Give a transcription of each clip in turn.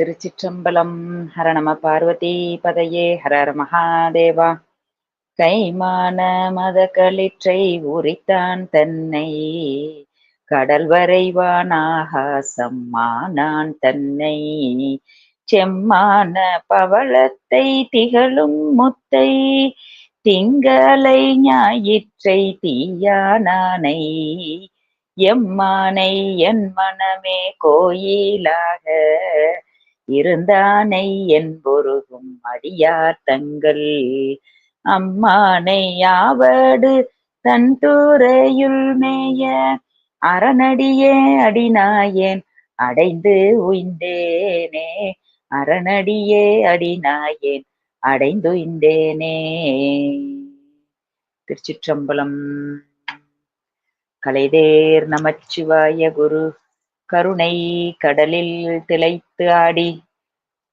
திருச்சிற்றம்பலம். ஹரணம பார்வதி பதையே. ஹரர் மகாதேவா. கைமான மத களிற்றை உரித்தான் தன்னை. கடல் வரைவானாக மானான் தன்னை. செம்மான பவளத்தை திகழும் முத்தை. திங்களை ஞாயிற்றை தீயானானை. எம்மானை என் மனமே கோயிலாக. இருந்தானை என்பொருகும் அடியார் தங்கள். அம்மானை யாவடு தன் தூரையுள் மேய அரணடியே அடிநாயேன் அடைந்து உய்ந்தேனே. அரணடியே அடிநாயேன் அடைந்துய்ந்தேனே திருச்சிற்றம்பலம். கலைதேர் நமச்சிவாய குரு. கருணை கடலில் திளைத்து ஆடி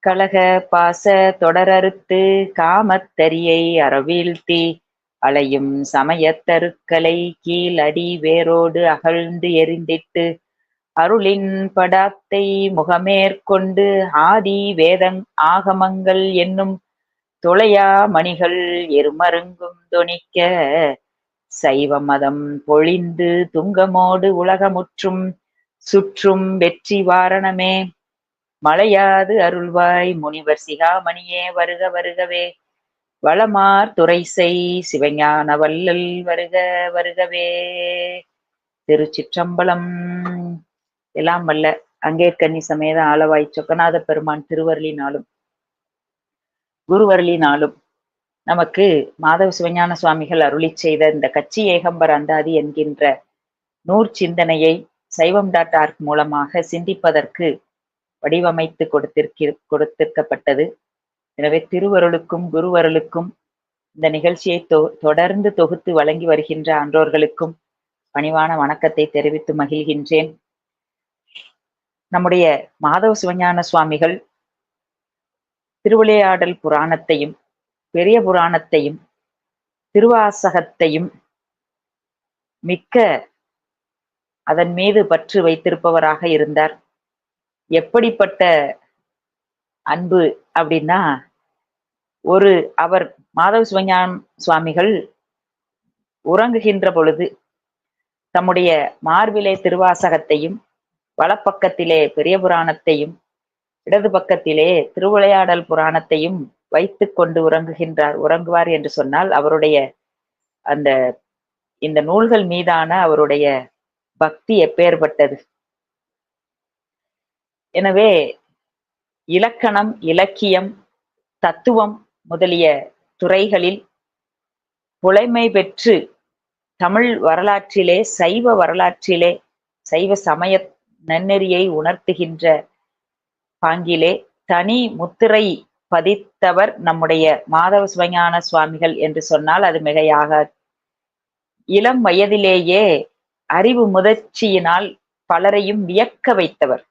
கழக பாச தொடரறுத்து காமத்தரியை அறவீழ்த்தி அலையும் சமயத்தருக்களை கீழடி வேரோடு அகழ்ந்து எரிந்திட்டு அருளின் படாத்தை முகமேற்கொண்டு ஆதி வேதங் ஆகமங்கள் என்னும் துளையா மணிகள் எருமருங்கும் தொனிக்க சைவ மதம் பொழிந்து துங்கமோடு உலகமுற்றும் சுற்றும் வெற்றி வாரணமே. மலையாது அருள்வாய் முனிவர் சிகாமணியே வருக வருகவே. வளமார் துறைசை சிவஞான வல்லல் வருக வருகவே. திருச்சிற்றம்பலம். எல்லாம் வல்ல. அங்கேற்கன்னி சமேத ஆளவாய் சொக்கநாத பெருமான் திருவருளினாலும் குருவருளினாலும் நமக்கு மாதவ சிவஞான சுவாமிகள் அருளி செய்த இந்த கச்சி ஏகம்பர் அந்தாதி என்கின்ற நூற் சிந்தனையை சைவம் டாட் ஆர்க் மூலமாக சிந்திப்பதற்கு வடிவமைத்து கொடுத்திருக்க கொடுத்திருக்கப்பட்டது. எனவே திருவருளுக்கும் குருவருளுக்கும் இந்த நிகழ்ச்சியை தொ தொடர்ந்து தொகுத்து வழங்கி வருகின்ற அன்றோர்களுக்கும் பணிவான வணக்கத்தை தெரிவித்து மகிழ்கின்றேன். நம்முடைய மாதவ சிவஞான சுவாமிகள் திருவிளையாடல் புராணத்தையும் பெரிய புராணத்தையும் திருவாசகத்தையும் மிக்க அதன் மீது பற்று வைத்திருப்பவராக இருந்தார். எப்படிப்பட்ட அன்பு அப்படின்னா ஒரு அவர் மாதவ சிவஞான் சுவாமிகள் உறங்குகின்ற பொழுது தம்முடைய மார்பிலே திருவாசகத்தையும் வலப்பக்கத்திலே பெரிய புராணத்தையும் இடது பக்கத்திலே திருவிளையாடல் புராணத்தையும் வைத்து கொண்டு உறங்குகின்றார் உறங்குவார் என்று சொன்னால் அவருடைய அந்த இந்த நூல்கள் மீதான அவருடைய பக்தி எப்பேற்பட்டது? எனவே இலக்கணம் இலக்கியம் தத்துவம் முதலிய துறைகளில் புலைமை பெற்று தமிழ் வரலாற்றிலே சைவ வரலாற்றிலே சைவ சமய நன்னெறியை உணர்த்துகின்ற பாங்கிலே தனி முத்திரை பதித்தவர் நம்முடைய மாதவ சிவஞான சுவாமிகள் என்று சொன்னால் அது மிகையாக இளம் வயதிலேயே அறிவு முதற்சியினால் பலரையும் வியக்க வைத்தவர்.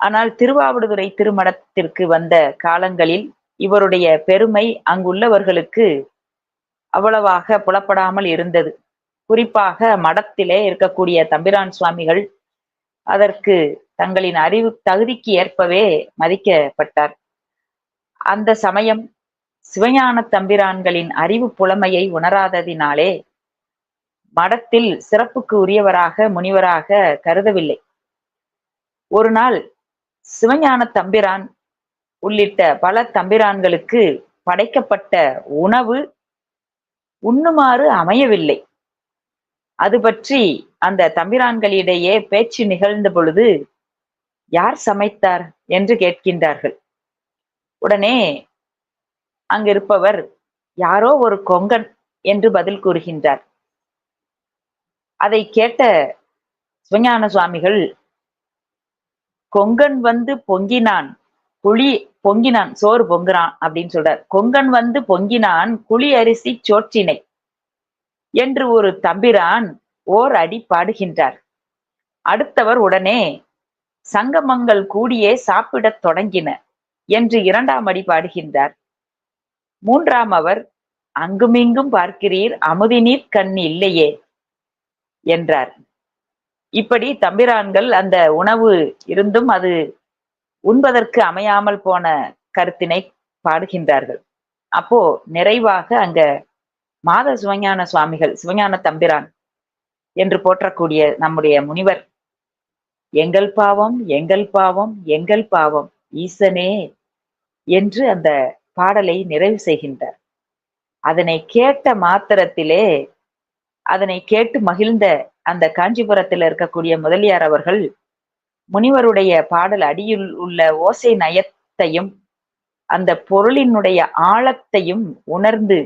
ஆனால் திருவாவடுதுறை திருமணத்திற்கு வந்த காலங்களில் இவருடைய பெருமை அங்குள்ளவர்களுக்கு அவ்வளவாக புலப்படாமல் இருந்தது. குறிப்பாக மடத்திலே இருக்கக்கூடிய தம்பிரான் சுவாமிகள் அதற்கு தங்களின் அறிவு தகுதிக்கு ஏற்பவே மதிக்கப்பட்டார். அந்த சமயம் சிவஞான தம்பிரான்களின் அறிவு புலமையை உணராததினாலே மடத்தில் சிறப்புக்கு உரியவராக முனிவராக கருதவில்லை. ஒரு நாள் சிவஞான தம்பிரான் உள்ளிட்ட பல தம்பிரான்களுக்கு படைக்கப்பட்ட உணவு உண்ணுமாறு அமையவில்லை. அது பற்றி அந்த தம்பிரான்களிடையே பேச்சு நிகழ்ந்த பொழுது யார் சமைத்தார்? என்று கேட்கின்றார்கள். உடனே அங்கிருப்பவர் யாரோ ஒரு கொங்கன் என்று பதில் கூறுகின்றார். அதை கேட்ட சிவஞான சுவாமிகள் கொங்கன் வந்து பொங்கினான் குழி பொங்கினான் சோறு பொங்குறான் அப்படின்னு சொல்றார். கொங்கன் வந்து பொங்கினான் குழி அரிசி சோற்றினை என்று ஒரு தம்பிரான் ஓர் அடி பாடுகின்றார். அடுத்தவர் உடனே சங்கமங்கள் கூடியே சாப்பிடத் தொடங்கின என்று இரண்டாம் அடி பாடுகின்றார். மூன்றாம் அவர் அங்குமிங்கும் பார்க்கிறீர் அமுதினீர் கண் இல்லையே என்றார். இப்படி தம்பிரான்கள் அந்த உணவு இருந்தும் அது உண்பதற்கு அமையாமல் போன கருத்தினை பாடுகின்றார்கள். அப்போ நிறைவாக அங்க மாத சிவஞான சுவாமிகள் சிவஞான தம்பிரான் என்று போற்றக்கூடிய நம்முடைய முனிவர் எங்கள் பாவம் எங்கள் பாவம் எங்கள் பாவம் ஈசனே என்று அந்த பாடலை நிறைவு செய்கின்றார். அதனை கேட்ட மாத்திரத்திலே அதனை கேட்டு மகிழ்ந்த அந்த காஞ்சிபுரத்தில் இருக்கக்கூடிய முதலியார் அவர்கள் முனிவருடைய பாடல் அடியில் உள்ள ஓசை நயத்தையும் அந்த பொருளினுடைய ஆழத்தையும் உணர்ந்து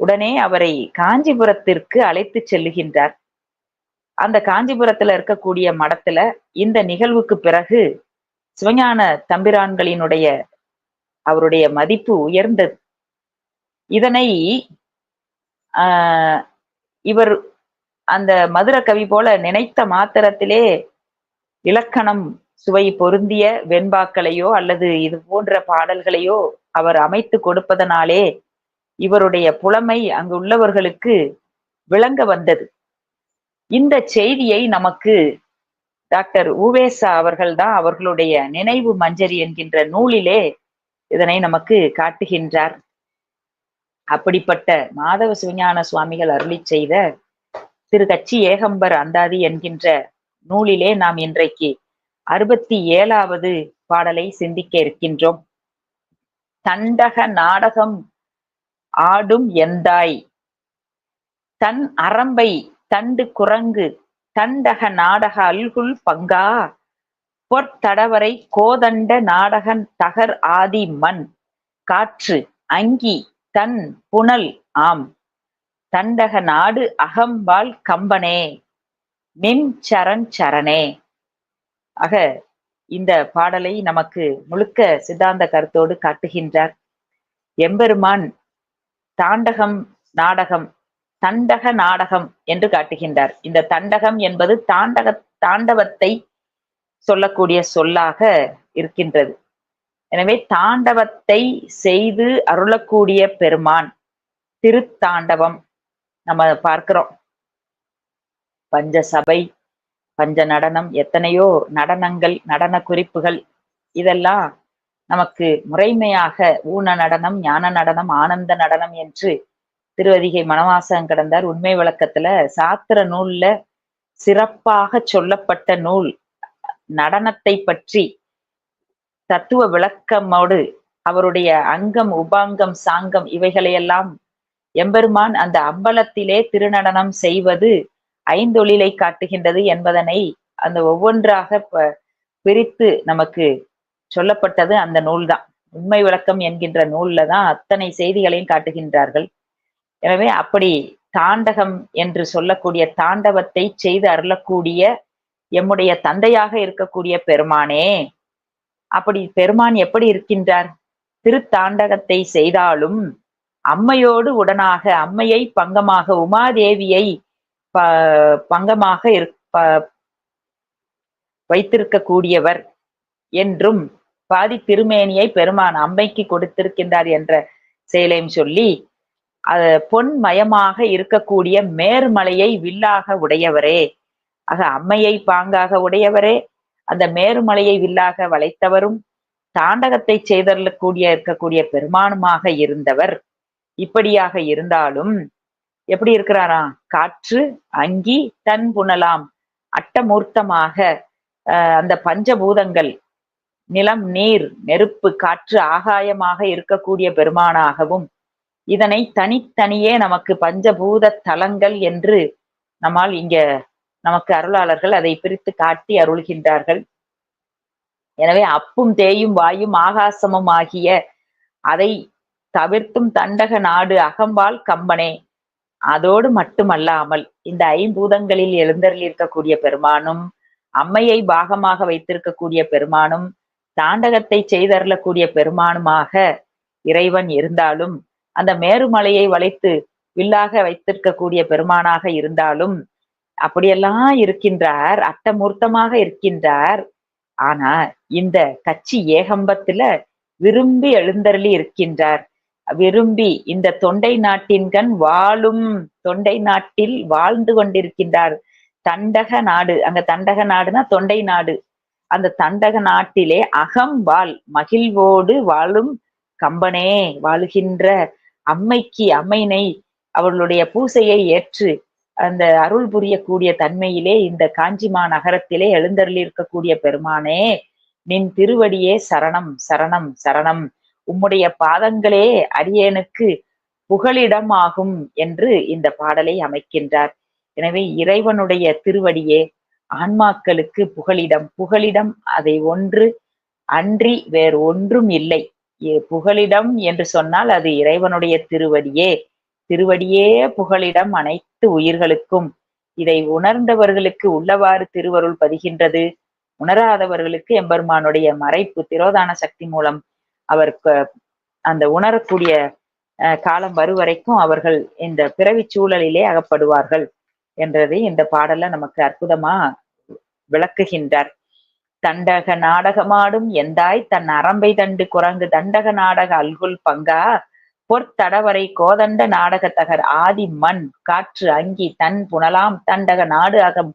உடனே அவரை காஞ்சிபுரத்திற்கு அழைத்து செல்லுகின்றார் அந்த காஞ்சிபுரத்துல இருக்கக்கூடிய மடத்துல இந்த நிகழ்வுக்கு பிறகு சிவஞான தம்பிரான்களினுடைய அவருடைய மதிப்பு உயர்ந்தது. இதனை ஆஹ் இவர் அந்த மதுர கவி போல நினைத்த மாத்திரத்திலே இலக்கணம் சுவை பொருந்திய வெண்பாக்களையோ அல்லது இது போன்ற பாடல்களையோ அவர் அமைத்து கொடுப்பதனாலே இவருடைய புலமை அங்கு உள்ளவர்களுக்கு விளங்க வந்தது. இந்த செய்தியை நமக்கு டாக்டர் உவேசா அவர்கள்தான் அவர்களுடைய நினைவு மஞ்சரி என்கின்ற நூலிலே இதனை நமக்கு காட்டுகின்றார். அப்படிப்பட்ட மாதவ சிவஞான சுவாமிகள் அருளி செய்த திரு கச்சி ஏகம்பர் அந்தாதி என்கின்ற நூலிலே நாம் இன்றைக்கு அறுபத்தி ஏழாவது பாடலை சிந்திக்க இருக்கின்றோம். தண்டக நாடகம் ஆடும் எந்தாய்? தன் அரம்பை தண்டு குரங்கு தண்டக நாடக அல்குல் பங்கா? பொற்தடவரை கோதண்ட நாடகன் தகர் ஆதி மண் காற்று அங்கி தன் புனல் ஆம். தண்டக நாடு அகம்பால் கம்பனே. மின் சரண் சரணே. ஆக இந்த பாடலை நமக்கு முழுக்க சித்தாந்த கருத்தோடு காட்டுகின்றார். எம்பெருமான் தாண்டகம் நாடகம் தண்டக நாடகம் என்று காட்டுகின்றார். இந்த தண்டகம் என்பது தாண்டக தாண்டவத்தை சொல்லக்கூடிய சொல்லாக இருக்கின்றது. எனவே தாண்டவத்தை செய்து அருளக்கூடிய பெருமான் திருத்தாண்டவம் நம்ம பார்க்கிறோம். பஞ்சசபை பஞ்ச நடனம் எத்தனையோ நடனங்கள் நடன குறிப்புகள் இதெல்லாம் நமக்கு முறைமையாக ஊன நடனம் ஞான நடனம் ஆனந்த நடனம் என்று திருவதிகை மனவாசகம் கடந்தார். உண்மை விளக்கத்துல சாத்திர நூல்ல சிறப்பாக சொல்லப்பட்ட நூல் நடனத்தை பற்றி தத்துவ விளக்கமோடு அவருடைய அங்கம் உபாங்கம் சாங்கம் இவைகளையெல்லாம் எம்பெருமான் அந்த அம்பலத்திலே திருநடனம் செய்வது ஐந்தொழிலை காட்டுகின்றது என்பதனை அந்த ஒவ்வொன்றாக பிரித்து நமக்கு சொல்லப்பட்டது அந்த நூல்தான். உண்மை விளக்கம் என்கின்ற நூல்ல தான் அத்தனை செய்திகளையும் காட்டுகின்றார்கள். எனவே அப்படி தாண்டகம் என்று சொல்லக்கூடிய தாண்டவத்தை செய்து அருளக்கூடிய எம்முடைய தந்தையாக இருக்கக்கூடிய பெருமானே அப்படி பெருமான் எப்படி இருக்கின்றார்? திருத்தாண்டகத்தை செய்தாலும் அம்மையோடு உடனாக அம்மையை பங்கமாக உமாதேவியை ப பங்கமாக வைத்திருக்கக்கூடியவர் என்றும் பாதி திருமேனியை பெருமான் அம்மைக்கு கொடுத்திருக்கின்றார் என்ற செயலையும் சொல்லி அது பொன்மயமாக இருக்கக்கூடிய மேர்மலையை வில்லாக உடையவரே. ஆக அம்மையை பாங்காக உடையவரே. அந்த மேருமலையை வில்லாக வளைத்தவரும் தாண்டகத்தை செய்தரக்கூடிய இருக்கக்கூடிய பெருமானுமாக இருந்தவர். இப்படியாக இருந்தாலும் எப்படி இருக்கிறாரா? காற்று அங்கி தன் புனலாம். அட்டமூர்த்தமாக அந்த பஞ்சபூதங்கள் நிலம் நீர் நெருப்பு காற்று ஆகாயமாக இருக்கக்கூடிய பெருமானாகவும் இதனை தனித்தனியே நமக்கு பஞ்சபூத தலங்கள் என்று நம்மால் இங்க நமக்கு அருளாளர்கள் அதை பிரித்து காட்டி அருள்கின்றார்கள். எனவே அப்பும் தேயும் வாயும் ஆகாசமும் ஆகிய அதை தவிர்த்தும் தண்டக நாடு அகம்பால் கம்பனே. அதோடு மட்டுமல்லாமல் இந்த ஐம்பூதங்களில் எழுந்தரில் இருக்கக்கூடிய பெருமானும் அம்மையை பாகமாக வைத்திருக்கக்கூடிய பெருமானும் தாண்டகத்தை செய்தருளக்கூடிய பெருமானுமாக இறைவன் இருந்தாலும் அந்த மேருமலையை வளைத்து வில்லாக வைத்திருக்கக்கூடிய பெருமானாக இருந்தாலும் அப்படியெல்லாம் இருக்கின்றார் அட்டமூர்த்தமாக இருக்கின்றார். ஆனா இந்த கட்சி ஏகம்பத்துல விரும்பி எழுந்தருளி இருக்கின்றார். விரும்பி இந்த தொண்டை நாட்டின்கண் வாழும் தொண்டை நாட்டில் வாழ்ந்து கொண்டிருக்கின்றார். தண்டக நாடு அங்க தண்டக நாடுனா தொண்டை நாடு. அந்த தண்டக நாட்டிலே அகம் வாழ் மகிழ்வோடு வாழும் கம்பனே வாழுகின்ற அம்மைக்கு அம்மையினை அவர்களுடைய பூசையை ஏற்று அந்த அருள் புரியக்கூடிய தன்மையிலே இந்த காஞ்சிமா நகரத்திலே எழுந்தருளிருக்கக்கூடிய பெருமானே நின் திருவடியே சரணம் சரணம் சரணம். உம்முடைய பாதங்களே அடியேனுக்கு புகலிடம் ஆகும் என்று இந்த பாடலை அமைக்கின்றார். எனவே இறைவனுடைய திருவடியே ஆன்மாக்களுக்கு புகலிடம் புகலிடம் அதை ஒன்று அன்றி வேறு ஒன்றும் இல்லை. எ- புகலிடம் என்று சொன்னால் அது இறைவனுடைய திருவடியே. திருவடியே புகழிடம் அனைத்து உயிர்களுக்கும். இதை உணர்ந்தவர்களுக்கு உள்ளவாறு திருவருள் பதிகின்றது. உணராதவர்களுக்கு எம்பெருமானுடைய மறைப்பு திரோதான சக்தி மூலம் அவர் அந்த உணரக்கூடிய அஹ், காலம் வரும் வரைக்கும் அவர்கள் இந்த பிறவிச் சூழலிலே அகப்படுவார்கள் என்றதை இந்த பாடல்ல நமக்கு அற்புதமா விளக்குகின்றார். தண்டக நாடகமாடும் எந்தாய் தன் அரம்பை தண்டு குரங்கு தண்டக நாடக அல்குல் பங்கா பொற்தடவரை கோதண்ட நாடகத்தகர் ஆதி மண் காற்று அங்கி தன் புனலாம் தண்டக நாடு அகம்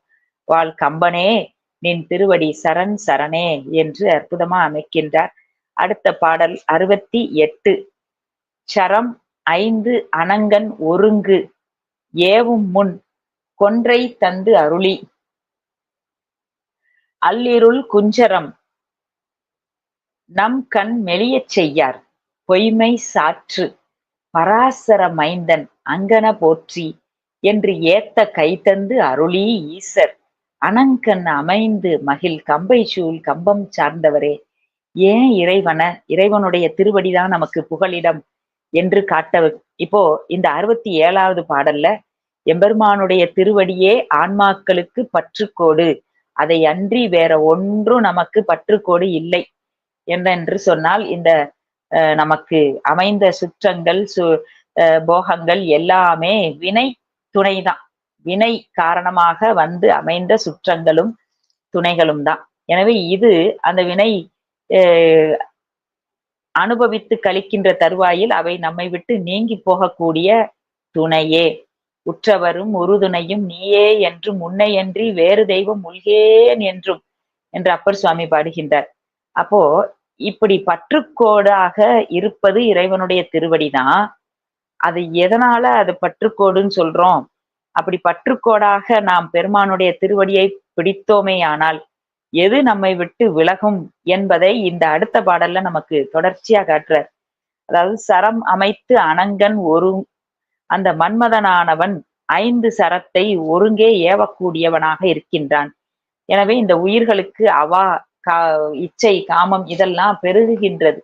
வாழ் கம்பனே நின் திருவடி சரண் சரணே என்று அற்புதமா அமைக்கின்றார். அடுத்த பாடல் அறுபத்தி எட்டு. சரம் ஐந்து அனங்கன் ஒருங்கு ஏவும் முன் கொன்றை தந்து அருளி. அல்லிருள் குஞ்சரம் நம் கண் மெலியச் செய்யார் பொய்மை சாற்று. பராசர மைந்தன் அங்கன போற்றி என்று ஏத்த கைதந்து அருளி ஈசர். அனங்கண் அமைந்து மகிழ் கம்பை சூழ் கம்பம் சார்ந்தவரே ஏன் இறைவன இறைவனுடைய திருவடிதான் நமக்கு புகலிடம் என்று காட்ட இப்போ இந்த அறுபத்தி ஏழாவது பாடல்ல எம்பெருமானுடைய திருவடியே ஆன்மாக்களுக்கு பற்றுக்கோடு அதை அன்றி வேற ஒன்றும் நமக்கு பற்றுக்கோடு இல்லை என்றென்று சொன்னால் இந்த நமக்கு அமைந்த சுற்றங்கள் சு அஹ், போகங்கள் எல்லாமே வினை துணைதான். வினை காரணமாக வந்து அமைந்த சுற்றங்களும் துணைகளும் தான். எனவே இது அந்த வினை அஹ், அனுபவித்து கழிக்கின்ற தருவாயில் அவை நம்மை விட்டு நீங்கி போகக்கூடிய துணையே. உற்றவரும் உறுதுணையும் நீயே என்றும் முன்னையன்றி வேறு தெய்வம் உள்கேன் என்றும் என்று அப்பர் சுவாமி பாடுகின்றார். அப்போ இப்படி பற்றுக்கோடாக இருப்பது இறைவனுடைய திருவடிதான் அது எதனால அது பற்றுக்கோடுன்னு சொல்றோம்? அப்படி பற்றுக்கோடாக நாம் பெருமானுடைய திருவடியை பிடித்தோமே ஆனால் எது நம்மை விட்டு விலகும் என்பதை இந்த அடுத்த பாடல்ல நமக்கு தொடர்ச்சியா காட்டுறார். அதாவது சரம் அமைத்து அனங்கன் ஒரு அந்த மன்மதனானவன் ஐந்து சரத்தை ஒருங்கே ஏவக்கூடியவனாக இருக்கின்றான். எனவே இந்த உயிர்களுக்கு அவா கா இச்சை காமம் இதெல்லாம் பெருகுகின்றது.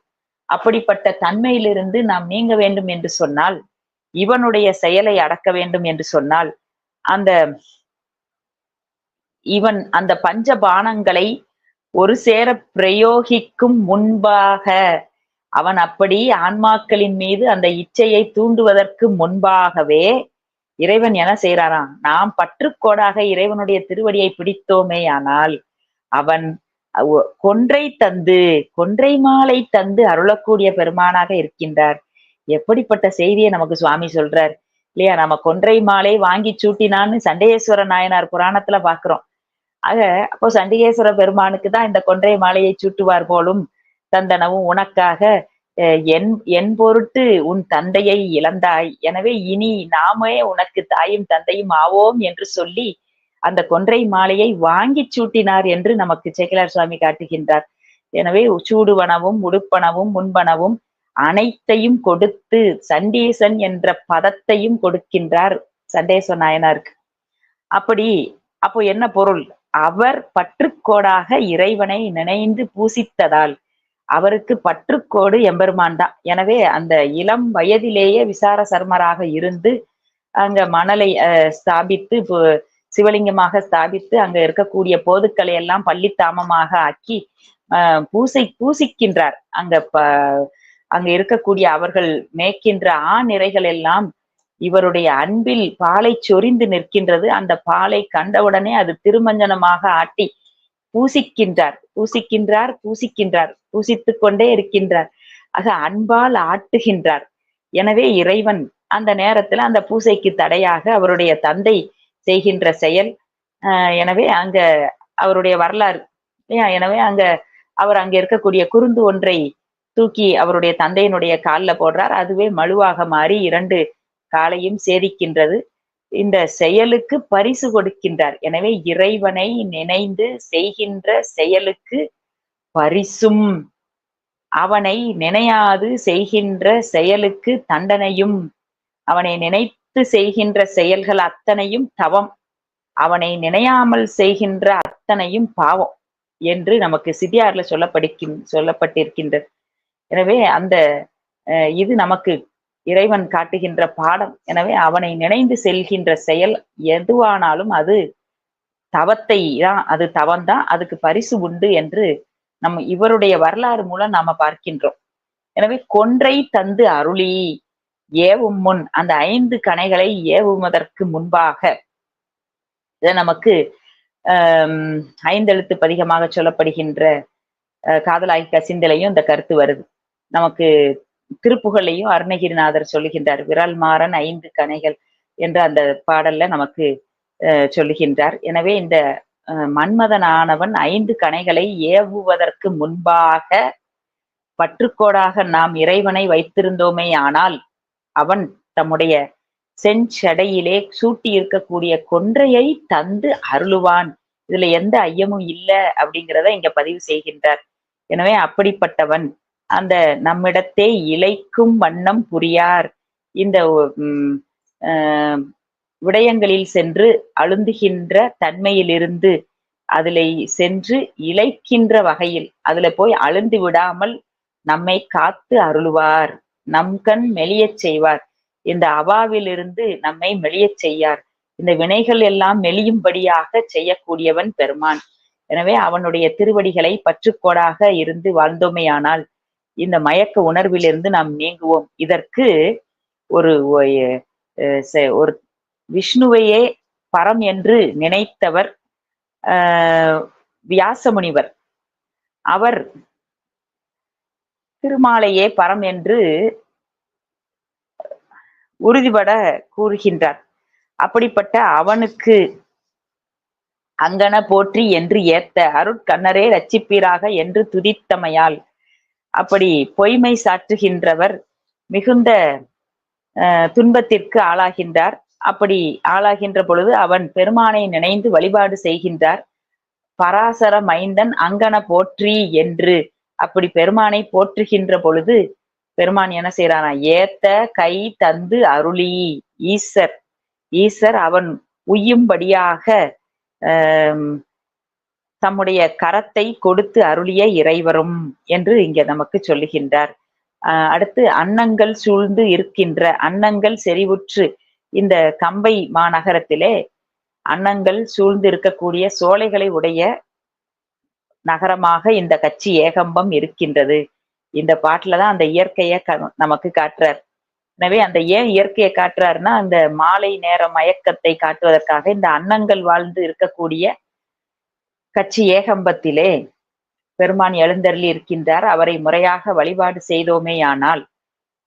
அப்படிப்பட்ட தன்மையிலிருந்து நாம் நீங்க வேண்டும் என்று சொன்னால் இவனுடைய செயலை அடக்க வேண்டும் என்று சொன்னால் அந்த இவன் அந்த பஞ்ச பானங்களை ஒரு சேர பிரயோகிக்கும் முன்பாக அவன் அப்படி ஆன்மாக்களின் மீது அந்த இச்சையை தூண்டுவதற்கு முன்பாகவே இறைவன் என்ன செய்யறாராம் நாம் பற்றுக்கோடாக இறைவனுடைய திருவடியை பிடித்தோமே ஆனால் அவன் கொன்றை தந்து கொன்றை மாலை தந்து அருளக்கூடிய பெருமானாக இருக்கின்றார். எப்படிப்பட்ட செய்தியை நமக்கு சுவாமி சொல்றார். இல்லையா நம்ம கொன்றை மாலை வாங்கி சூட்டினான்னு சண்டேஸ்வர நாயனார் புராணத்துல பாக்குறோம். ஆக அப்போ சண்டிகேஸ்வர பெருமானுக்கு தான் இந்த கொன்றை மாலையை சூட்டுவார் போலும் தந்தனவும் உனக்காக அஹ், என் என் பொருட்டு உன் தந்தையை இழந்தாய். எனவே இனி நாமே உனக்கு தாயும் தந்தையும் ஆவோம் என்று சொல்லி அந்த கொன்றை மாலையை வாங்கி சூட்டினார் என்று நமக்கு சேக்கிலார் சுவாமி காட்டுகின்றார். எனவே சூடுவனவும் உடுப்பனவும் முன்பனவும் அனைத்தையும் கொடுத்து சண்டீசன் என்ற பதத்தையும் கொடுக்கின்றார் சண்டேச நாயனாருக்கு. அப்படி அப்போ என்ன பொருள்? அவர் பற்றுக்கோடாக இறைவனை நினைந்து பூசித்ததால் அவருக்கு பற்றுக்கோடு எம்பெருமான் தான். எனவே அந்த இளம் வயதிலேயே விசார சர்மராக இருந்து அங்க மணலை அஹ், ஸ்தாபித்து சிவலிங்கமாக ஸ்தாபித்து அங்க இருக்கக்கூடிய போதுக்களை எல்லாம் பள்ளி தாமமாக ஆக்கி பூசை பூசிக்கின்றார். அங்க ப அங்க இருக்கக்கூடிய அவர்கள் மேய்க்கின்ற ஆணிரைகள் எல்லாம் இவருடைய அன்பில் பாலை சொரிந்து நிற்கின்றது. அந்த பாலை கண்டவுடனே அது திருமஞ்சனமாக ஆட்டி பூசிக்கின்றார். பூசிக்கின்றார் பூசிக்கின்றார் பூசித்துக் கொண்டே இருக்கின்றார். ஆக அன்பால் ஆட்டுகின்றார். எனவே இறைவன் அந்த நேரத்துல அந்த பூசைக்கு தடையாக அவருடைய தந்தை செய்கின்ற செயல். ஆஹ் எனவே அங்க அவருடைய வரலாறு இல்லையா? எனவே அங்க அவர் அங்க இருக்கக்கூடிய குருந்து ஒன்றை தூக்கி அவருடைய தந்தையினுடைய கால்ல போடுறார். அதுவே மழுவாக மாறி இரண்டு காலையும் சேதிக்கின்றது. இந்த செயலுக்கு பரிசு கொடுக்கின்றார். எனவே இறைவனை நினைந்து செய்கின்ற செயலுக்கு பரிசும். அவனை நினையாது செய்கின்ற செயலுக்கு தண்டனையும். அவனை நினைத்து செய்கின்ற செயல்கள் அத்தனையும் தவம். அவனை நினையாமல் செய்கின்ற அத்தனையும் பாவம் என்று நமக்கு சிதியார்ல சொல்லப்படுகின் சொல்லப்பட்டிருக்கின்றது. எனவே அந்த அஹ், இது நமக்கு இறைவன் காட்டுகின்ற பாடம். எனவே அவனை நினைந்து செல்கின்ற செயல் எதுவானாலும் அது தவத்தை தான் அது தவம்தான் அதுக்கு பரிசு உண்டு என்று நம் இவருடைய வரலாறு மூலம் நாம பார்க்கின்றோம். எனவே கொன்றை தந்து அருளி ஏவும் முன் அந்த ஐந்து கணைகளை ஏவுவதற்கு முன்பாக. இதை நமக்கு ஆஹ் ஐந்தெழுத்து பதிகமாக சொல்லப்படுகின்ற அஹ், காதலாகி கசிந்தலையும் இந்த கருத்து வருது. நமக்கு திருப்புகளையும் அருணகிரிநாதர் சொல்லுகின்றார் விரல் மாறன் ஐந்து கணைகள் என்ற அந்த பாடல்ல நமக்கு அஹ், சொல்லுகின்றார். எனவே இந்த அஹ், மன்மதனானவன் ஐந்து கணைகளை ஏவுவதற்கு முன்பாக பற்றுக்கோடாக நாம் இறைவனை வைத்திருந்தோமே ஆனால் அவன் தம்முடைய செஞ்சடையிலே சூட்டி இருக்கக்கூடிய கொன்றையை தந்து அருளுவான். இதுல எந்த ஐயமும் இல்லை அப்படிங்கிறத இங்க பதிவு செய்கின்றார். எனவே அப்படிப்பட்டவன் அந்த நம்மிடத்தே இழைக்கும் வண்ணம் புரியார். இந்த உம், ஆஹ், விடயங்களில் சென்று அழுந்துகின்ற தன்மையிலிருந்து அதில் சென்று இழைக்கின்ற வகையில் அதுல போய் அழுந்து விடாமல் நம்மை காத்து அருளுவார். நம் கண் மெலியச் செய்வார். இந்த அவாவிலிருந்து நம்மை மெலியச் செய்யார். இந்த வினைகள் எல்லாம் மெலியும்படியாக செய்யக்கூடியவன் பெருமான். எனவே அவனுடைய திருவடிகளை பற்றுக்கோடாக இருந்து வாழ்ந்தோமேயானால் இந்த மயக்க உணர்விலிருந்து நாம் நீங்குவோம். இதற்கு ஒரு ஒ- செ- ஒரு விஷ்ணுவையே பரம் என்று நினைத்தவர் ஆஹ் வியாசமுனிவர். அவர் திருமாலையே பரம் என்று உறுதிபட கூறுகின்றார். அப்படிப்பட்ட அவனுக்கு அங்கன போற்றி என்று ஏத்த அருட்கண்ணரே ரட்சிப்பீராக என்று துதித்தமையால் அப்படி பொய்மை சாற்றுகின்றவர் மிகுந்த அஹ், துன்பத்திற்கு ஆளாகின்றார். அப்படி ஆளாகின்ற பொழுது அவன் பெருமானை நினைந்து வழிபாடு செய்கின்றார். பராசர மைந்தன் அங்கன போற்றி என்று அப்படி பெருமானை போற்றுகின்ற பொழுது பெருமான் என்ன செய்யறானா ஏத்த கை தந்து அருளி ஈசர். ஈசர் அவன் உய்யும்படியாக தம்முடைய கரத்தை கொடுத்து அருளிய இறைவரும் என்று இங்க நமக்கு சொல்லுகின்றார். ஆஹ் அடுத்து அன்னங்கள் சூழ்ந்து இருக்கின்ற அன்னங்கள் செறிவுற்று இந்த கம்பை மாநகரத்திலே அன்னங்கள் சூழ்ந்து இருக்கக்கூடிய சோலைகளை உடைய நகரமாக இந்த கட்சி ஏகம்பம் இருக்கின்றது. இந்த பாட்டுல தான் அந்த இயற்கையை க- நமக்கு காட்டுறார். எனவே அந்த ஏன் இயற்கையை காட்டுறாருன்னா அந்த மாலை நேர மயக்கத்தை காட்டுவதற்காக இந்த அன்னங்கள் வாழ்ந்து இருக்கக்கூடிய கட்சி ஏகம்பத்திலே பெருமான் எழுந்தருளி இருக்கின்றார். அவரை முறையாக வழிபாடு செய்தோமேயானால்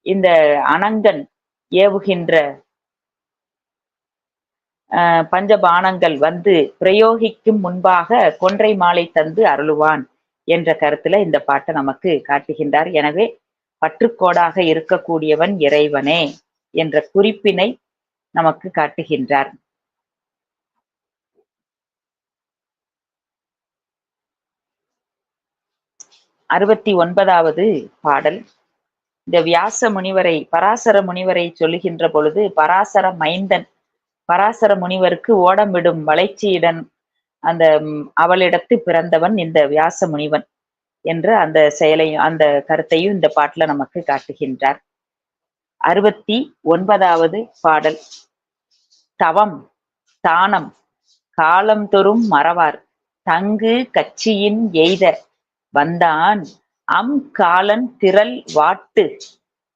இந்த அனங்கன் ஏவுகின்ற பஞ்சபானங்கள் வந்து பிரயோகிக்கும் முன்பாக கொன்றை மாலை தந்து அருளுவான் என்ற கருத்துல இந்த பாட்டை நமக்கு காட்டுகின்றார். எனவே பற்றுக்கோடாக இருக்கக்கூடியவன் இறைவனே என்ற குறிப்பினை நமக்கு காட்டுகின்றார். அறுபத்தி ஒன்பதாவது பாடல். இந்த வியாச முனிவரை பராசர முனிவரை சொல்லுகின்ற பொழுது பராசர மைந்தன் பராசர முனிவருக்கு ஓடமிடும் வளைச்சியுடன் அந்த அவளிடத்து பிறந்தவன் இந்த வியாச முனிவன் என்று அந்த செயலையும் அந்த கருத்தையும் இந்த பாட்டுல நமக்கு காட்டுகின்றார். அறுபத்தி ஒன்பதாவது பாடல். தவம் தானம் காலந்தொறும் மறவார். தங்கு கட்சியின் எய்த வந்தான் அம் காலன் திரள் வாட்டு.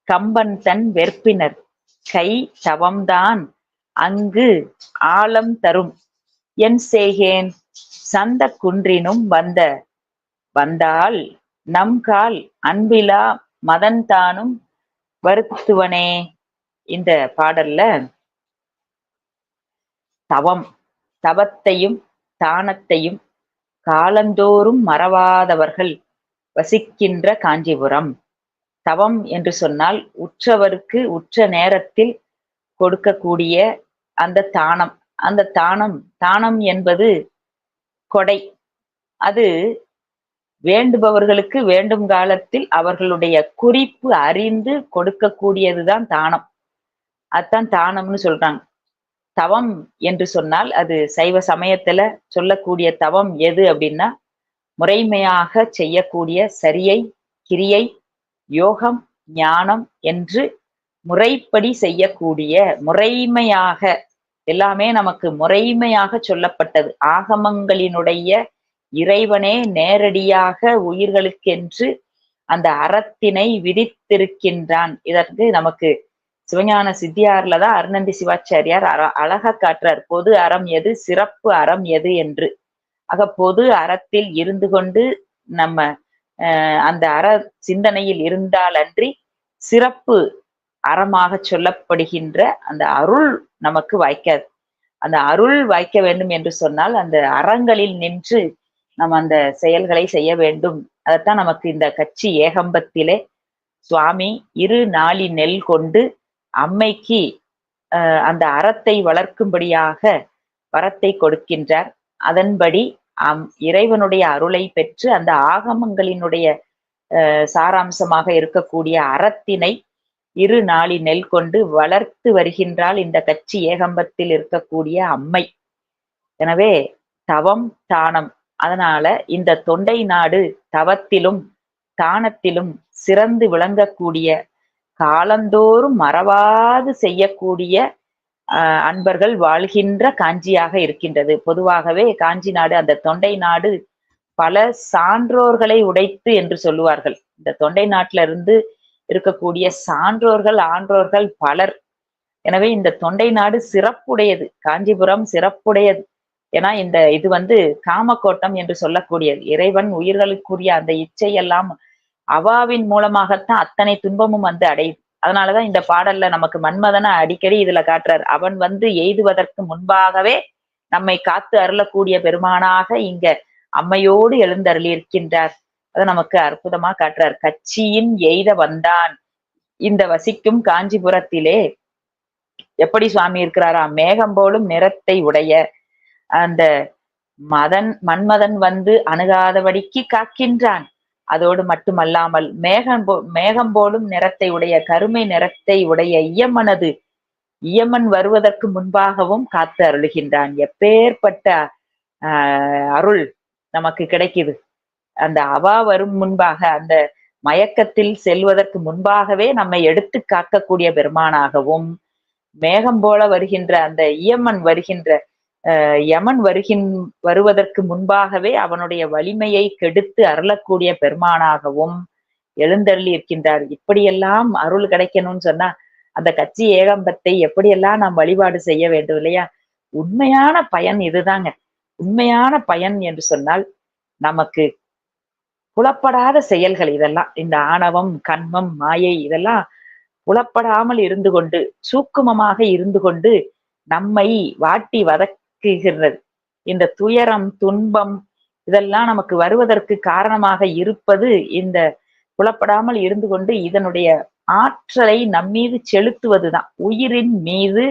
கம்பன் தன் வெற்பினர் கை தவம்தான் அங்கு ஆழம் தரும். என் செய்கேன் சந்த குன்றினும் வந்த. வந்தால் நம் கால் அன்பிலா மதன்தானும் வருத்துவனே. இந்த பாடல்ல தவம் தவத்தையும் தானத்தையும் காலந்தோறும் மறவாதவர்கள் வசிக்கின்ற காஞ்சிபுரம். தவம் என்று சொன்னால் உற்றவருக்கு உற்ற நேரத்தில் கொடுக்கக்கூடிய அந்த தானம். அந்த தானம் தானம் என்பது கொடை. அது வேண்டுபவர்களுக்கு வேண்டும் காலத்தில் அவர்களுடைய குறிப்பு அறிந்து கொடுக்கக்கூடியதுதான் தானம். அதான் தானம்னு சொல்றாங்க. தவம் என்று சொன்னால் அது சைவ சமயத்துல சொல்லக்கூடிய தவம் எது அப்படின்னா முறைமையாக செய்யக்கூடிய சரியை கிரியை யோகம் ஞானம் என்று முறைப்படி செய்யக்கூடிய முறைமையாக எல்லாமே நமக்கு முறைமையாக சொல்லப்பட்டது. ஆகமங்களினுடைய இறைவனே நேரடியாக உயிர்களுக்கென்று அந்த அறத்தினை விதித்திருக்கின்றான். இதற்கு நமக்கு சிவஞான சித்தியார்ல தான் அருணந்தி சிவாச்சாரியார் அற அழகா காட்டுறார். பொது அறம் எது சிறப்பு அறம் எது என்று. ஆக பொது அறத்தில் இருந்து கொண்டு நம்ம அஹ் அந்த அற சிந்தனையில் இருந்தால் அன்றி சிறப்பு அறமாக சொல்லப்படுகின்ற அந்த அருள் நமக்கு வாய்க்காது. அந்த அருள் வாய்க்க வேண்டும் என்று சொன்னால் அந்த அறங்களில் நின்று நம்ம அந்த செயல்களை செய்ய வேண்டும். அதைத்தான் நமக்கு இந்த கட்சி ஏகம்பத்திலே சுவாமி இரு நாளி நெல் கொண்டு அம்மைக்கு அஹ் அந்த அறத்தை வளர்க்கும்படியாக வரத்தை கொடுக்கின்றார். அதன்படி அம் இறைவனுடைய அருளை பெற்று அந்த ஆகமங்களினுடைய அஹ் சாராம்சமாக இருக்கக்கூடிய அறத்தினை இரு நாளி நெல் கொண்டு வளர்த்து வருகின்றால் இந்த கட்சி ஏகம்பத்தில் இருக்கக்கூடிய அம்மை. எனவே தவம் தானம். அதனால இந்த தொண்டை நாடு தவத்திலும் தானத்திலும் சிறந்து விளங்கக்கூடிய காலந்தோறும் மறவாது செய்யக்கூடிய அஹ் அன்பர்கள் வாழ்கின்ற காஞ்சியாக இருக்கின்றது. பொதுவாகவே காஞ்சி நாடு அந்த தொண்டை நாடு பல சான்றோர்களை உடைத்து என்று சொல்லுவார்கள். இந்த தொண்டை நாட்டில இருந்து இருக்கக்கூடிய சான்றோர்கள் ஆன்றோர்கள் பலர். எனவே இந்த தொண்டை நாடு சிறப்புடையது. காஞ்சிபுரம் சிறப்புடையது. ஏன்னா இந்த இது வந்து காமக்கோட்டம் என்று சொல்லக்கூடியது. இறைவன் உயிர்களுக்குரிய அந்த இச்சையெல்லாம் அவாவின் மூலமாகத்தான் அத்தனை துன்பமும் வந்து அடையுது. அதனாலதான் இந்த பாடல்ல நமக்கு மன்மதனை அடிக்கடி இதுல காட்டுறார். அவன் வந்து எய்துவதற்கு முன்பாகவே நம்மை காத்து அருளக்கூடிய பெருமானாக இங்க அம்மையோடு எழுந்தருளி இருக்கின்றார் அதை நமக்கு அற்புதமா காட்டுறார். கட்சியின் எய்த வந்தான். இந்த வசிக்கும் காஞ்சிபுரத்திலே எப்படி சுவாமி இருக்கிறாரா? மேகம் போலும் நிறத்தை உடைய அந்த மதன் மன்மதன் வந்து அணுகாதபடிக்கு காக்கின்றான். அதோடு மட்டுமல்லாமல் மேகம் போ மேகம் போலும் நிறத்தை உடைய கருமை நிறத்தை உடைய இயமனது இயமன் வருவதற்கு முன்பாகவும் காத்து அருளுகின்றான். எப்பேற்பட்ட ஆஹ் அருள் நமக்கு கிடைக்குது. அந்த அவா வரும் முன்பாக அந்த மயக்கத்தில் செல்வதற்கு முன்பாகவே நம்மை எடுத்து காக்கக்கூடிய பெருமானாகவும் மேகம் போல வருகின்ற அந்த இயமன் வருகின்ற யமன் வருகின் வருவதற்கு முன்பாகவே அவனுடைய வலிமையை கெடுத்து அருளக்கூடிய பெருமானாகவும் எழுந்தள்ளி இருக்கின்றார். இப்படியெல்லாம் அருள் கிடைக்கணும்னு சொன்னா அந்த கட்சி ஏகம்பத்தை எப்படியெல்லாம் நாம் வழிபாடு செய்ய வேண்டும் இல்லையா? உண்மையான பயன் இதுதாங்க. உண்மையான பயன் என்று சொன்னால் நமக்கு புலப்படாத செயல்கள் இதெல்லாம். இந்த ஆணவம் கண்மம் மாயை இதெல்லாம் புலப்படாமல் இருந்து கொண்டு சூக்குமமாக இருந்து கொண்டு நம்மை வாட்டி வதக்குகிறது. இந்த துயரம் துன்பம் இதெல்லாம் நமக்கு வருவதற்கு காரணமாக இருப்பது இந்த புலப்படாமல் இருந்து கொண்டு இதனுடைய ஆற்றலை நம்மீது செலுத்துவதுதான். உயிரின் மீது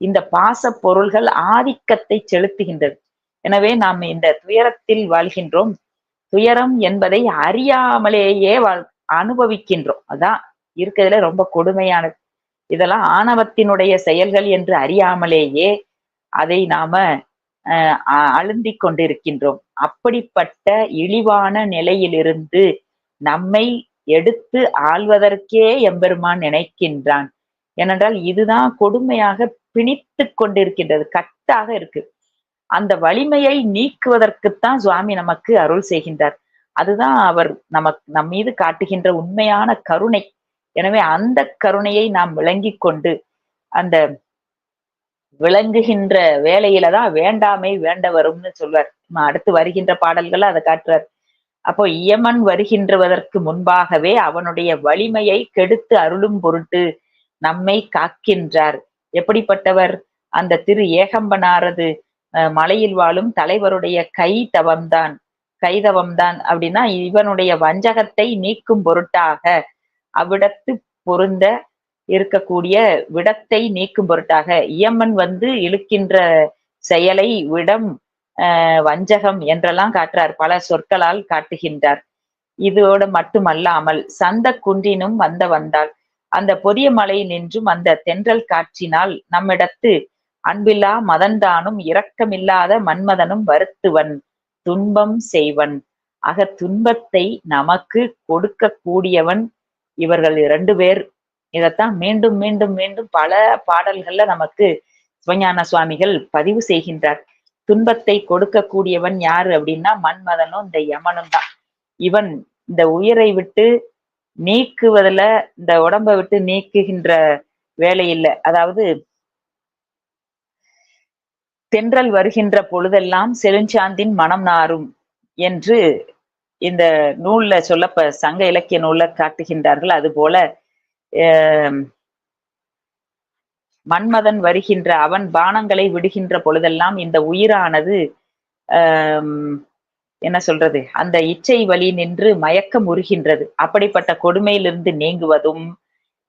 இந்த பாச பொருள்கள் ஆதிக்கத்தை செலுத்துகின்றது. எனவே நாம் இந்த துயரத்தில் வாழ்கின்றோம். துயரம் என்பதை அறியாமலேயே அனுபவிக்கின்றோம். அதான் இருக்கிறதுல ரொம்ப கொடுமையானது. இதெல்லாம் ஆணவத்தினுடைய செயல்கள் என்று அறியாமலேயே அதை நாம அழுந்தி கொண்டிருக்கின்றோம். அப்படிப்பட்ட இழிவான நிலையிலிருந்து நம்மை எடுத்து ஆள்வதற்கே எம்பெருமான் நினைக்கின்றான். ஏனென்றால் இதுதான் கொடுமையாக பிணித்து கொண்டிருக்கின்றது. கட்டாக இருக்கு. அந்த வலிமையை நீக்குவதற்குத்தான் சுவாமி நமக்கு அருள் செய்கின்றார். அதுதான் அவர் நமக்கு நம் மீது காட்டுகின்ற உண்மையான கருணை. எனவே அந்த கருணையை நாம் விளங்கி கொண்டு அந்த விளங்குகின்ற வேலையில தான் வேண்டாமை வேண்ட வரும்னு சொல்வார் அடுத்து வருகின்ற பாடல்கள் அதை காட்டுறார். அப்போ இயமன் வருகின்றவதற்கு முன்பாகவே அவனுடைய வலிமையை கெடுத்து அருளும் பொருட்டு நம்மை காக்கின்றார். எப்படிப்பட்டவர்? அந்த திரு ஏகம்பனாரது மலையில் வாழும் தலைவருடைய கை தவம்தான் கைதவம் தான் அப்படின்னா இவனுடைய வஞ்சகத்தை நீக்கும் பொருட்டாக அவ்விடத்து பொருந்த இருக்கக்கூடிய விடத்தை நீக்கும் பொருட்டாக. இயமன் வந்து இழுக்கின்ற செயலை விடம் ஆஹ் வஞ்சகம் என்றெல்லாம் காட்டுறார். பல சொற்களால் காட்டுகின்றார். இதோடு மட்டுமல்லாமல் சந்த குன்றினும் வந்த வந்தால் அந்த பொதிய மலை நின்றும் அந்த தென்றல் காற்றினால் நம்மிடத்து அன்பில்லா மதன்தானும் இரக்கமில்லாத மன்மதனும் வருத்துவன் துன்பம் செய்வன். ஆக துன்பத்தை நமக்கு கொடுக்க கூடியவன் இவர்கள் இரண்டு பேர். இதைத்தான் மீண்டும் மீண்டும் மீண்டும் பல பாடல்கள்ல நமக்கு சிவஞான சுவாமிகள் பதிவு செய்கின்றார். துன்பத்தை கொடுக்க கூடியவன் யாரு அப்படின்னா மன்மதனும் இந்த யமனும் தான். இவன் இந்த உயிரை விட்டு நீக்குவதுல இந்த உடம்பை விட்டு நீக்குகின்ற வேலை இல்லை. அதாவது தென்றல் வருகின்ற பொழுதெல்லாம் செழுஞ்சாந்தின் மனம் நாரும் என்று இந்த நூல்ல சொல்லப்ப சங்க இலக்கிய நூல்ல காட்டுகின்றார்கள். அது போல மன்மதன் வருகின்ற அவன் பானங்களை விடுகின்ற பொழுதெல்லாம் இந்த உயிரானது என்ன சொல்றது? அந்த இச்சை வழி நின்று மயக்கம் உருகின்றது. அப்படிப்பட்ட கொடுமையிலிருந்து நீங்குவதும்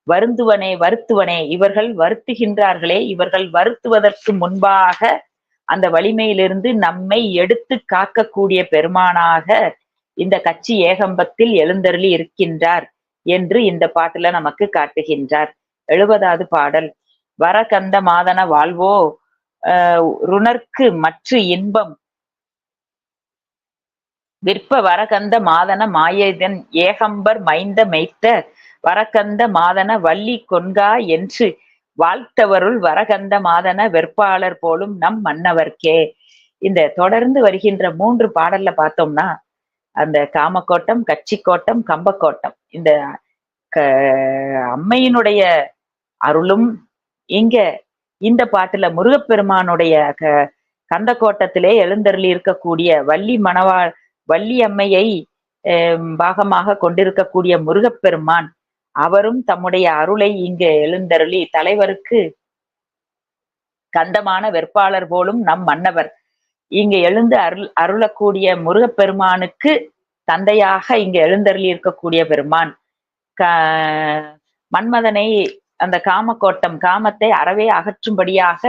வருந்துவனே வருத்துவனே இவர்கள் வருத்துகின்றார்களே இவர்கள் வருத்துவதற்கு முன்பாக அந்த வலிமையிலிருந்து நம்மை எடுத்து காக்கக்கூடிய பெருமானாக இந்த கட்சி ஏகம்பத்தில் எழுந்தருளி இருக்கின்றார் என்று இந்த பாட்டுல நமக்கு காட்டுகின்றார். எழுபதாவது பாடல். வரகந்த மாதன வாழ்வோ ருணர்க்கு மற்ற இன்பம். விற்ப வரகந்த மாதன மாயதன் ஏகம்பர் மைந்த மெய்த்த வரகந்த மாதன வள்ளி கொன்கா என்று வாழ்த்தவருள் வரகந்த மாதன வெற்பாளர் போலும் நம் மன்னவர்க்கே. இந்த தொடர்ந்து வருகின்ற மூன்று பாடல்ல பார்த்தோம்னா அந்த காமக்கோட்டம் கட்சி கோட்டம் கம்பக்கோட்டம் இந்த அம்மையினுடைய அருளும் இங்க இந்த பாட்டுல முருகப்பெருமானுடைய க கந்த கோட்டத்திலே எழுந்தருளி இருக்கக்கூடிய வள்ளி மணவா வள்ளி அம்மையை பாகமாக கொண்டிருக்கக்கூடிய முருகப்பெருமான் அவரும் தம்முடைய அருளை இங்கு எழுந்தருளி தலைவருக்கு கந்தமான வெற்பாளர் போலும் நம் மன்னவர். இங்கு எழுந்து அருள் அருளக்கூடிய முருகப்பெருமானுக்கு தந்தையாக இங்கு எழுந்தருளி இருக்கக்கூடிய பெருமான். க மன்மதனை அந்த காமக்கோட்டம் காமத்தை அறவே அகற்றும்படியாக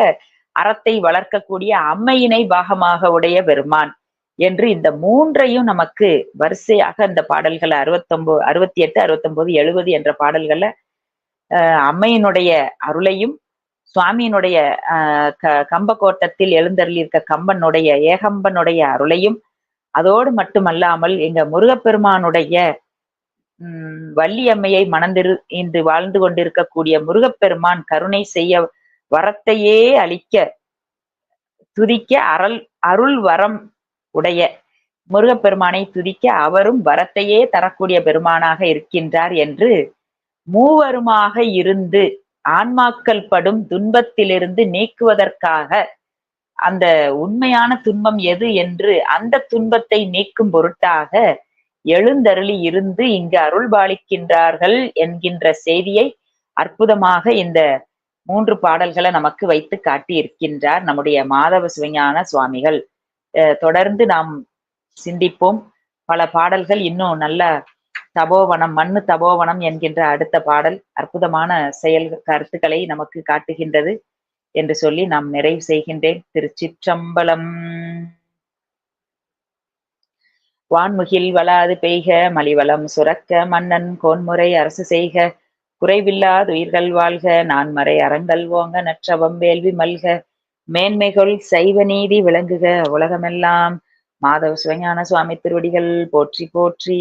அறத்தை வளர்க்கக்கூடிய அம்மையினை பாகமாக உடைய பெருமான். என்று இந்த மூன்றையும் நமக்கு வரிசையாக இந்த பாடல்களை அறுபத்தொன்பது அறுபத்தி எட்டு அறுபத்தொன்பது எழுபது என்ற பாடல்களை அம்மையினுடைய அருளையும் சுவாமியினுடைய ஆஹ் க கம்பக்கோட்டத்தில் எழுந்தருளி இருக்க கம்பனுடைய ஏகம்பனுடைய அருளையும் அதோடு மட்டுமல்லாமல் எங்க முருகப்பெருமானுடைய உம் வள்ளியம்மையை மணந்திரு இன்று வாழ்ந்து கொண்டிருக்கக்கூடிய முருகப்பெருமான் கருணை செய்ய வரத்தையே அளிக்க துதிக்க அருள் அருள் வரம் உடைய முருகப்பெருமானை துதிக்க அவரும் வரத்தையே தரக்கூடிய பெருமானாக இருக்கின்றார் என்று மூவருமாக இருந்து ஆன்மாக்கள் படும் துன்பத்திலிருந்து நீக்குவதற்காக அந்த உண்மையான துன்பம் எது என்று அந்த துன்பத்தை நீக்கும் பொருட்டாக எழுந்தருளி இருந்து இங்கு அருள் பாலிக்கின்றார்கள் என்கின்ற செய்தியை அற்புதமாக இந்த மூன்று பாடல்களை நமக்கு வைத்து காட்டி இருக்கின்றார் நம்முடைய மாதவ சிவஞான சுவாமிகள். தொடர்ந்து நாம் சிந்திப்போம். பல பாடல்கள் இன்னும் நல்ல தபோவனம் மண்ணு தபோவனம் என்கின்ற அடுத்த பாடல் அற்புதமான செயல் கருத்துக்களை நமக்கு காட்டுகின்றது என்று சொல்லி நாம் நிறைவு செய்கின்றேன். திருச்சிற்றம்பலம். வான்முகில் வளாது பெய்க மலிவளம் சுரக்க மன்னன் கோன்முறை அரசு செய்க. குறைவில்லாது உயிர்கள் வாழ்க நான் மறை அறங்கள் ஓங்க நற்றவம் வேள்வி மல்க. மேன்மைகள் சைவ நீதி விளங்குக. உலகமெல்லாம் மாதவ சிவஞான சுவாமி திருவடிகள் போற்றி போற்றி